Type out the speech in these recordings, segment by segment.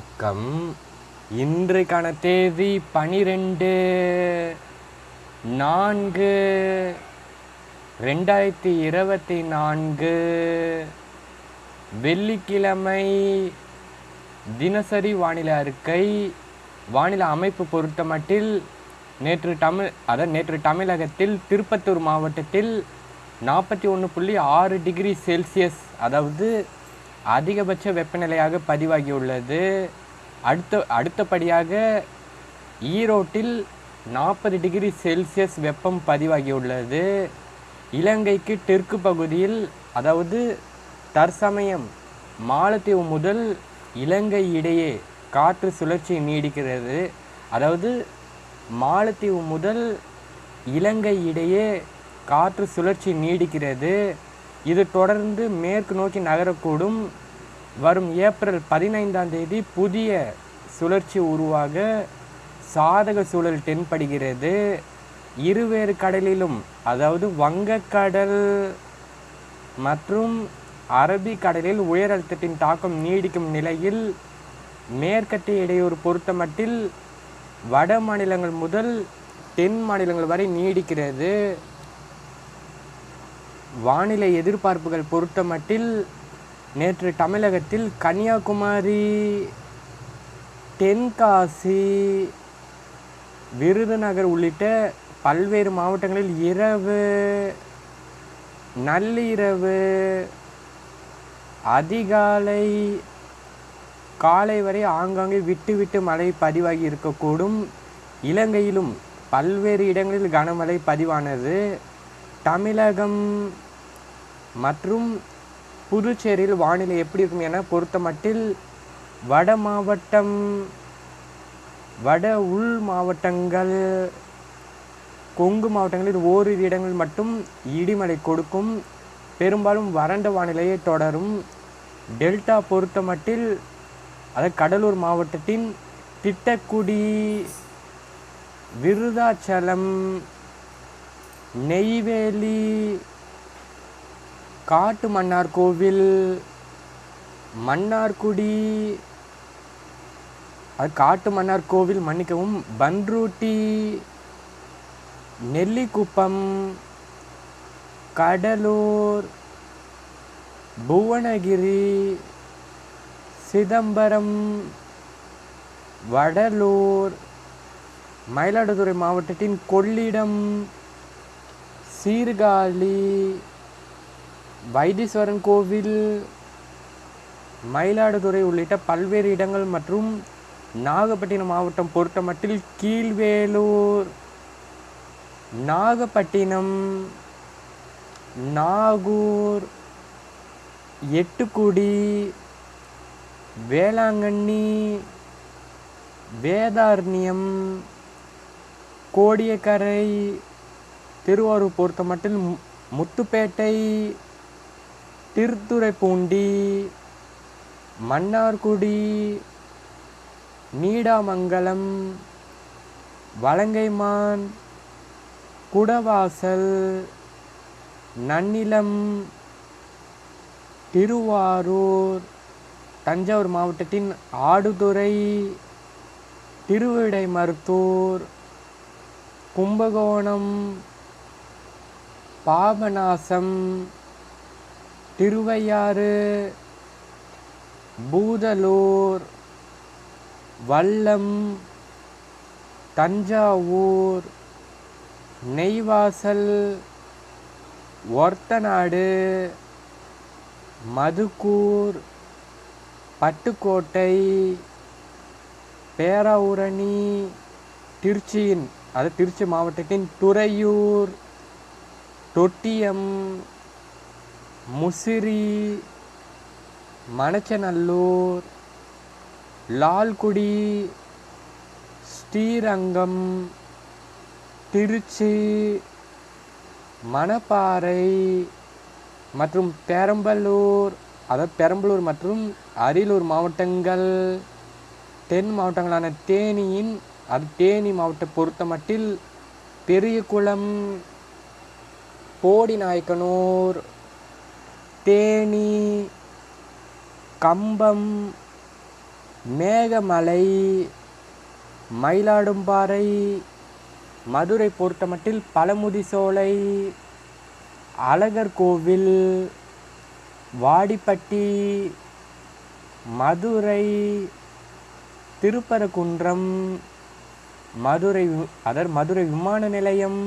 வணக்கம். இன்றைக்கான தேதி பனிரெண்டு நான்கு ரெண்டாயிரத்தி இருபத்தி நான்கு. வெள்ளிக்கிழமை தினசரி வானிலை அறிக்கை வானிலை அமைப்பு பொறுத்தமட்டில் நேற்று தமிழ் அதாவது நேற்று தமிழகத்தில் திருப்பத்தூர் மாவட்டத்தில் நாற்பத்தி ஒன்று புள்ளி ஆறு டிகிரி செல்சியஸ் அதாவது அதிகபட்ச வெப்பநிலையாக பதிவாகியுள்ளது. அடுத்த அடுத்தபடியாக ஈரோட்டில் நாற்பது டிகிரி செல்சியஸ் வெப்பம் பதிவாகியுள்ளது. இலங்கைக்கு தெற்கு பகுதியில் அதாவது தற்சமயம் மாலத்தீவு முதல் இலங்கை இடையே காற்று சுழற்சி நீடிக்கிறது. அதாவது மாலத்தீவு முதல் இலங்கை இடையே காற்று சுழற்சி நீடிக்கிறது. இது தொடர்ந்து மேற்கு நோக்கி நகரக்கூடும். வரும் ஏப்ரல் பதினைந்தாம் தேதி புதிய சுழற்சி உருவாக சாதக சூழல் தென்படுகிறது. இருவேறு கடலிலும் அதாவது வங்கக்கடல் மற்றும் அரபிக் கடலில் உயர் அழுத்தத்தின் தாக்கம் நீடிக்கும் நிலையில் மேற்கத்திய இடையூறு பொறுத்தமட்டில் வட மாநிலங்கள் முதல் தென் மாநிலங்கள் வரை நீடிக்கிறது. வானிலை எதிர்பார்ப்புகள் பொறுத்தமட்டில் நேற்று தமிழகத்தில் கன்னியாகுமரி தென்காசி விருதுநகர் உள்ளிட்ட பல்வேறு மாவட்டங்களில் இரவு நள்ளிரவு அதிகாலை காலை வரை ஆங்காங்கே விட்டு விட்டு மழை பதிவாகி இருக்கக்கூடும். இலங்கையிலும் பல்வேறு இடங்களில் கனமழை பதிவானது. தமிழகம் மற்றும் புதுச்சேரியில் வானிலை எப்படி இருக்கும் என பொறுத்தமட்டில் வட மாவட்டம் வட உள் மாவட்டங்கள் கொங்கு மாவட்டங்களில் ஓரிரு இடங்கள் மட்டும் இடிமலை கொடுக்கும். பெரும்பாலும் வறண்ட வானிலையை தொடரும். டெல்டா பொறுத்தமட்டில் அதாவது கடலூர் மாவட்டத்தின் திட்டக்குடி விருதாச்சலம் நெய்வேலி காட்டு மன்னார் கோவில் மன்னார்குடி அது காட்டு மன்னார் கோவில் மன்னிக்கவும் பன்ருட்டி நெல்லிக்குப்பம் கடலூர் புவனகிரி சிதம்பரம் வடலூர் மயிலாடுதுறை மாவட்டத்தின் கொள்ளிடம் சீர்காழி வைத்தீஸ்வரன் கோவில் மயிலாடுதுறை உள்ளிட்ட பல்வேறு இடங்கள் மற்றும் நாகப்பட்டினம் மாவட்டம் பொறுத்தமட்டில் கீழ்வேலூர் நாகப்பட்டினம் நாகூர் எட்டுக்குடி வேளாங்கண்ணி வேதாரண்யம் கோடியக்கரை திருவாரூர் பொறுத்தமட்டில் மு- முத்துப்பேட்டை திருத்துறைப்பூண்டி மன்னார்குடி நீடாமங்கலம் வலங்கைமான் குடவாசல் நன்னிலம் திருவாரூர் தஞ்சாவூர் மாவட்டத்தின் ஆடுதுறை திருவிடைமருத்தூர் கும்பகோணம் பாபநாசம். திருவையாறு பூதலூர் வல்லம் தஞ்சாவூர் நெய்வாசல் ஒர்த்தநாடு மதுக்கூர் பட்டுக்கோட்டை பேராவூரணி திருச்சியின் அது திருச்சி மாவட்டத்தின் துறையூர். தொட்டியம் முசிறி மணச்சநல்லூர் லால்குடி ஸ்ரீரங்கம் திருச்சி மணப்பாறை மற்றும் பெரம்பலூர். அதாவது பெரம்பலூர் மற்றும் அரியலூர் மாவட்டங்கள். தென் மாவட்டங்களான தேனியின் அது தேனி மாவட்ட பொறுத்தமட்டில் பெரியகுளம் போடிநாயக்கனூர் தேனி கம்பம் மேகமலை மயிலாடும்பாறை மதுரை பொறுத்தமட்டில் பழமுதிசோலை அழகர் கோவில் வாடிப்பட்டி மதுரை திருப்பரங்குன்றம் மதுரை அதர் அதாவது மதுரை விமான நிலையம்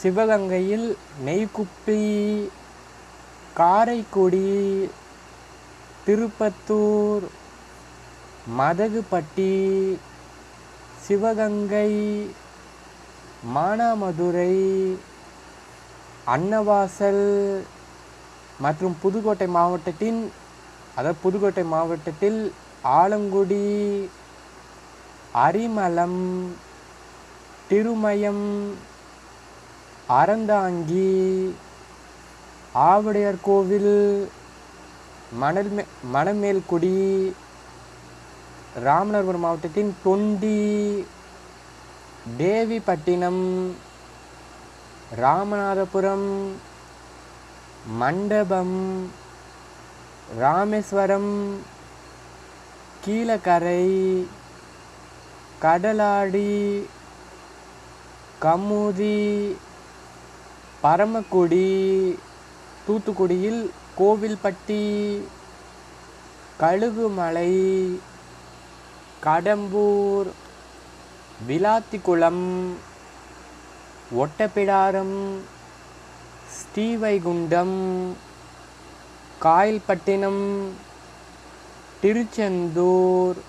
சிவகங்கையில் நெய்க்குப்பி காரைக்குடி திருப்பத்தூர் மதகுப்பட்டி சிவகங்கை மானாமதுரை அன்னவாசல் மற்றும் புதுக்கோட்டை மாவட்டத்தின் அதாவது புதுக்கோட்டை மாவட்டத்தில் ஆலங்குடி அரிமலம் திருமயம் அறந்தாங்கி ஆவுடையார் கோவில் மணல்மே மணமேல்குடி ராமநாதபுரம் மாவட்டத்தின் தொண்டி தேவிப்பட்டினம் ராமநாதபுரம் மண்டபம் ராமேஸ்வரம் கீழக்கரை கடலாடி கமுதி பரமக்குடி தூத்துக்குடியில் கோவில்பட்டி கழுகுமலை கடம்பூர் விளாத்திக்குளம் ஒட்டப்பிடாரம் ஸ்ரீவைகுண்டம் காயல்பட்டினம் திருச்செந்தூர்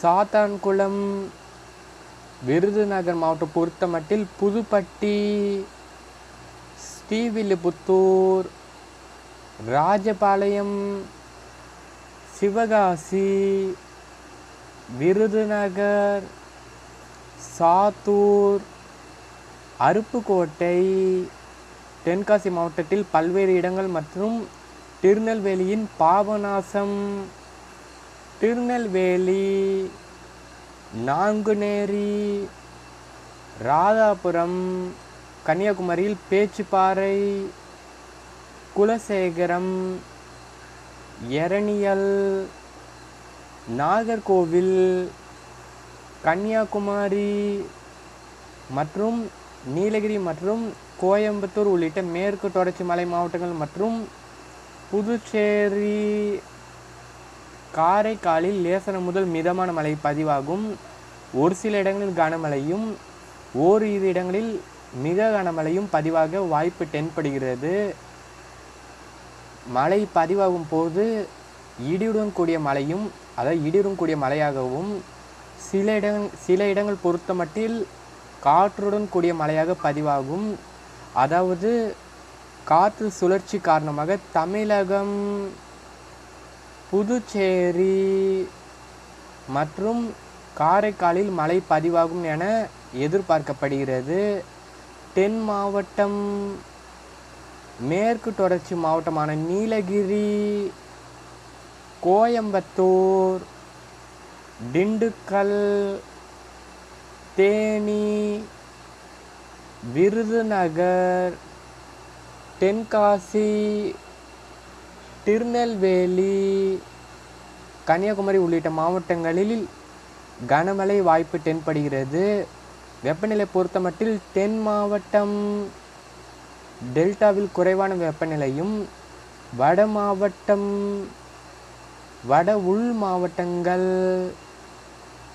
சாத்தான்குளம் விருதுநகர் மாவட்டம் பொறுத்தமட்டில் புதுப்பட்டி ஸ்ரீவில்லிபுத்தூர் ராஜபாளையம் சிவகாசி விருதுநகர் சாத்தூர் அருப்புக்கோட்டை தென்காசி மாவட்டத்தில் பல்வேறு இடங்கள் மற்றும் திருநெல்வேலியின் பாபநாசம் திருநெல்வேலி நாங்குநேரி ராதாபுரம் கன்னியாகுமரியில் பேச்சுப்பாறை குலசேகரம் எரணியல் நாகர்கோவில் கன்னியாகுமரி மற்றும் நீலகிரி மற்றும் கோயம்புத்தூர் உள்ளிட்ட மேற்கு தொடர்ச்சி மலை மாவட்டங்கள் மற்றும் புதுச்சேரி காரைக்காலில் லேசன முதல் மிதமான மழை பதிவாகும். ஒரு சில இடங்களில் கனமழையும் ஓரிரு இடங்களில் மிக கனமழையும் பதிவாக வாய்ப்பு தென்படுகிறது. மழை பதிவாகும் போது இடியுடன் கூடிய மழையும் அதாவது இடியுடன் கூடிய மழையாகவும் சில இடங் சில இடங்கள் பொறுத்தமட்டில் காற்றுடன் கூடிய மழையாக பதிவாகும். அதாவது காற்று சுழற்சி காரணமாக தமிழகம் புதுச்சேரி மற்றும் காரைக்காலில் மழை பதிவாகும் என எதிர்பார்க்கப்படுகிறது. தென் மாவட்டம் மேற்கு தொடர்ச்சி மாவட்டமான நீலகிரி கோயம்புத்தூர் திண்டுக்கல் தேனி விருதுநகர் தென்காசி திருநெல்வேலி கன்னியாகுமரி உள்ளிட்ட மாவட்டங்களில் கனமழை வாய்ப்பு தென்படுகிறது. வெப்பநிலை பொறுத்தமட்டில் தென் மாவட்டம் டெல்டாவில் குறைவான வெப்பநிலையும் வட மாவட்டம் வட உள் மாவட்டங்கள்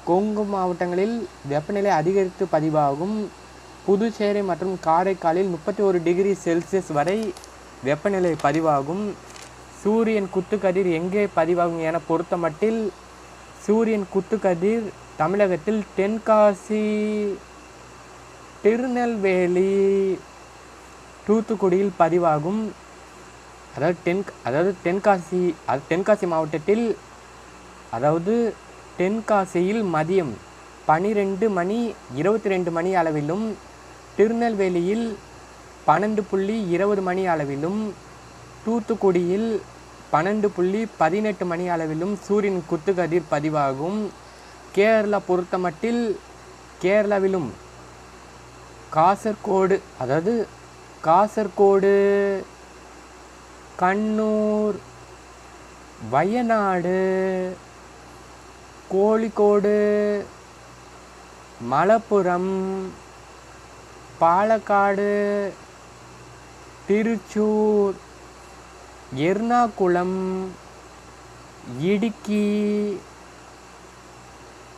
கொங்கு மாவட்டங்களில் வெப்பநிலை அதிகரித்து பதிவாகும். புதுச்சேரி மற்றும் காரைக்காலில் முப்பத்தி ஒரு டிகிரி செல்சியஸ் வரை வெப்பநிலை பதிவாகும். சூரியன் குத்துக்கதிர் எங்கே பதிவாகும் என பொறுத்தமட்டில் சூரியன் குத்துக்கதிர் தமிழகத்தில் தென்காசி திருநெல்வேலி தூத்துக்குடியில் பதிவாகும். அதாவது தென் அதாவது தென்காசி அது தென்காசி மாவட்டத்தில் அதாவது தென்காசியில் மதியம் பனிரெண்டு மணி இருபத்தி ரெண்டு மணி அளவிலும் திருநெல்வேலியில் பன்னெண்டு புள்ளி இருபது மணி அளவிலும் தூத்துக்குடியில் பன்னெண்டு புள்ளி பதினெட்டு மணி அளவிலும் சூரியன் குத்துக்கதிர் பதிவாகும். கேரளா பொறுத்தமட்டில் கேரளாவிலும் காசர்கோடு அதாவது காசர்கோடு கண்ணூர் வயநாடு கோழிக்கோடு மலப்புரம் பாலக்காடு திருச்சூர் எர்ணாகுளம் இடுக்கி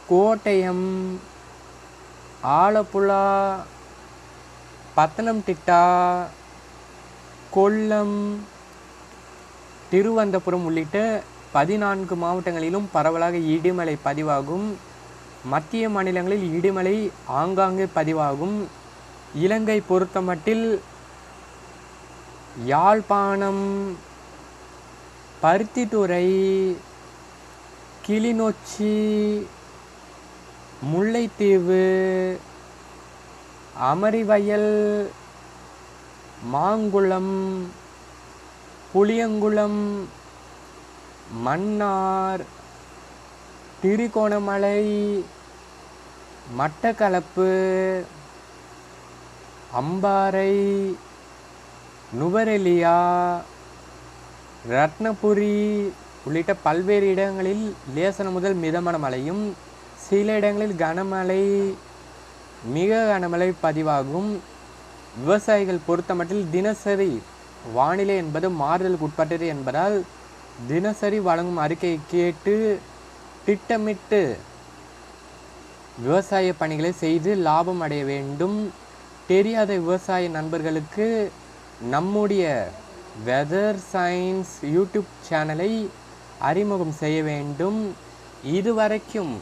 கோட்டயம் ஆலப்புழா பத்தனம்திட்டா கொல்லம் திருவனந்தபுரம் உள்ளிட்ட பதினான்கு மாவட்டங்களிலும் பரவலாக இடிமலை பதிவாகும். மத்திய மாநிலங்களில் இடிமலை ஆங்காங்கே பதிவாகும். இலங்கை பொறுத்தமட்டில் யாழ்ப்பாணம் பருத்தித்துறை கிளிநொச்சி முல்லைத்தீவு அமரிவயல் மாங்குளம் புளியங்குளம் மன்னார் திருகோணமலை மட்டக்களப்பு அம்பாறை நுவரெலியா ரத்னபுரி உள்ளிட்ட பல்வேறு இடங்களில் லேசன முதல் மிதமான மழையும் சில இடங்களில் கனமழை மிக கனமழை பதிவாகும். விவசாயிகள் பொறுத்தமட்டில் தினசரி வானிலை என்பது மாறுதலுக்கு உட்பட்டது என்பதால் தினசரி வழங்கும் அறிக்கையை கேட்டு திட்டமிட்டு விவசாய பணிகளை செய்து லாபம் அடைய வேண்டும். தெரியாத விவசாய நண்பர்களுக்கு நம்முடைய வெதர் சயின்ஸ் யூடியூப் சேனலை அறிமுகம் செய்ய வேண்டும். இதுவரைக்கும்